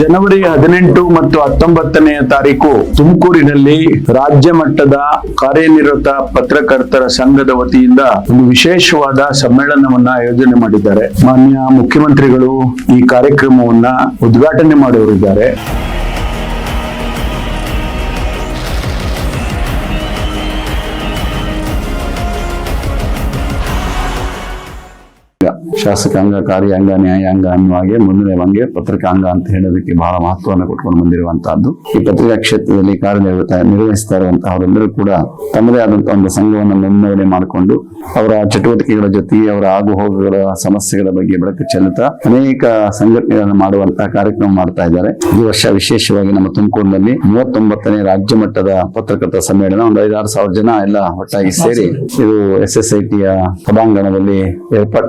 ಜನವರಿ ಹದಿನೆಂಟು ಮತ್ತು ಹತ್ತೊಂಬತ್ತನೆಯ ತಾರೀಕು ತುಮಕೂರಿನಲ್ಲಿ ರಾಜ್ಯ ಮಟ್ಟದ ಕಾರ್ಯನಿರತ ಪತ್ರಕರ್ತರ ಸಂಘದ ವತಿಯಿಂದ ಒಂದು ವಿಶೇಷವಾದ ಸಮ್ಮೇಳನವನ್ನ ಆಯೋಜನೆ ಮಾಡಿದ್ದಾರೆ. ಮಾನ್ಯ ಮುಖ್ಯಮಂತ್ರಿಗಳು ಈ ಕಾರ್ಯಕ್ರಮವನ್ನ ಉದ್ಘಾಟನೆ ಮಾಡುವರಿದ್ದಾರೆ ಶಾಸಕಾಂಗ ಕಾರ್ಯಾಂಗ ನ್ಯಾಯಾಂಗ ಅನ್ನುವ ಹಾಗೆ ಮುಂದಿನ ಹಂಗೆ ಪತ್ರಿಕಾಂಗ ಅಂತ ಹೇಳೋದಕ್ಕೆ ಬಹಳ ಮಹತ್ವವನ್ನು ಕೊಟ್ಕೊಂಡು ಬಂದಿರುವಂತಹದ್ದು. ಈ ಪತ್ರಿಕಾ ಕ್ಷೇತ್ರದಲ್ಲಿ ಕಾರ್ಯನಿರ್ವಹಿತ ನಿರ್ವಹಿಸ್ತಾ ಇರುವಂತಹ ಅವರೆಲ್ಲರೂ ಕೂಡ ತಮ್ಮದೇ ಆದಂತಹ ಒಂದು ಸಂಘವನ್ನು ಮುನ್ನಡೆ ಮಾಡಿಕೊಂಡು ಅವರ ಚಟುವಟಿಕೆಗಳ ಜೊತೆ ಅವರ ಆಗು ಹೋಗುಗಳ ಸಮಸ್ಯೆಗಳ ಬಗ್ಗೆ ಬೆಳಕು ಚೆಲ್ಲುತ್ತಾ ಅನೇಕ ಸಂಘಟನೆಗಳನ್ನು ಮಾಡುವಂತಹ ಕಾರ್ಯಕ್ರಮ ಮಾಡ್ತಾ ಇದ್ದಾರೆ. ಈ ವರ್ಷ ವಿಶೇಷವಾಗಿ ನಮ್ಮ ತುಮಕೂರಿನಲ್ಲಿ ಮೂವತ್ತೊಂಬತ್ತನೇ ರಾಜ್ಯ ಮಟ್ಟದ ಪತ್ರಕರ್ತ ಸಮ್ಮೇಳನ ಒಂದು ಐದಾರು ಸಾವಿರ ಜನ ಎಲ್ಲ ಒಟ್ಟಾಗಿ ಸೇರಿ ಇದು ಎಸ್ ಎಸ್ ಐ ಟಿಯ ಸಭಾಂಗಣದಲ್ಲಿ ಏರ್ಪಾಟ್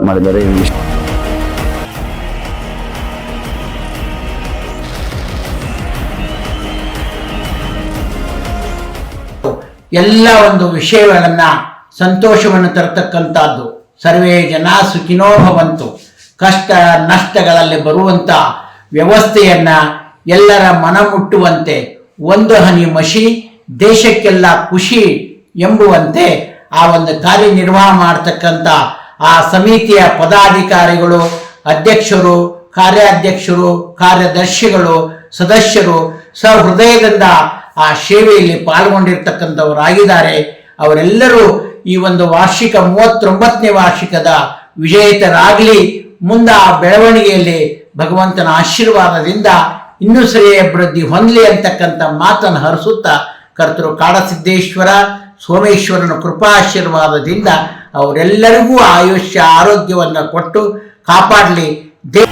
ಎಲ್ಲ ಒಂದು ವಿಷಯಗಳನ್ನ ಸಂತೋಷವನ್ನು ತರತಕ್ಕಂಥದ್ದು. ಸರ್ವೇ ಜನ ಸುಖಿನೋ ಭವಂತು. ಕಷ್ಟ, ನಷ್ಟಗಳಲ್ಲಿ ಬರುವಂತ ವ್ಯವಸ್ಥೆಯನ್ನ ಎಲ್ಲರ ಮನ ಮುಟ್ಟುವಂತೆ, ಒಂದು ಹನಿ ಮಷಿ ದೇಶಕ್ಕೆಲ್ಲ ಖುಷಿ ಎಂಬುವಂತೆ ಆ ಒಂದು ಕಾರ್ಯನಿರ್ವಾಹ ಮಾಡತಕ್ಕಂಥ ಆ ಸಮಿತಿಯ ಪದಾಧಿಕಾರಿಗಳು, ಅಧ್ಯಕ್ಷರು, ಕಾರ್ಯಾಧ್ಯಕ್ಷರು, ಕಾರ್ಯದರ್ಶಿಗಳು, ಸದಸ್ಯರು ಸಹೃದಯದಿಂದ ಆ ಸೇವೆಯಲ್ಲಿ ಪಾಲ್ಗೊಂಡಿರ್ತಕ್ಕಂಥವರಾಗಿದ್ದಾರೆ. ಅವರೆಲ್ಲರೂ ಈ ಒಂದು ವಾರ್ಷಿಕ ಮೂವತ್ತೊಂಬತ್ತನೇ ವಾರ್ಷಿಕದ ವಿಜೇತರಾಗಲಿ, ಮುಂದ ಆ ಬೆಳವಣಿಗೆಯಲ್ಲಿ ಭಗವಂತನ ಆಶೀರ್ವಾದದಿಂದ ಇನ್ನೂ ಸರಿಯ ಅಭಿವೃದ್ಧಿ ಹೊಂದಲಿ ಅಂತಕ್ಕಂಥ ಮಾತನ್ನು ಹರಿಸುತ್ತಾ ಕರ್ತರು ಕಾಡಸಿದ್ದೇಶ್ವರ ಸೋಮೇಶ್ವರನ ಕೃಪಾಶೀರ್ವಾದದಿಂದ ಅವರೆಲ್ಲರಿಗೂ ಆಯುಷ್ಯ ಆರೋಗ್ಯವನ್ನು ಕೊಟ್ಟು ಕಾಪಾಡಲಿ. ದೇ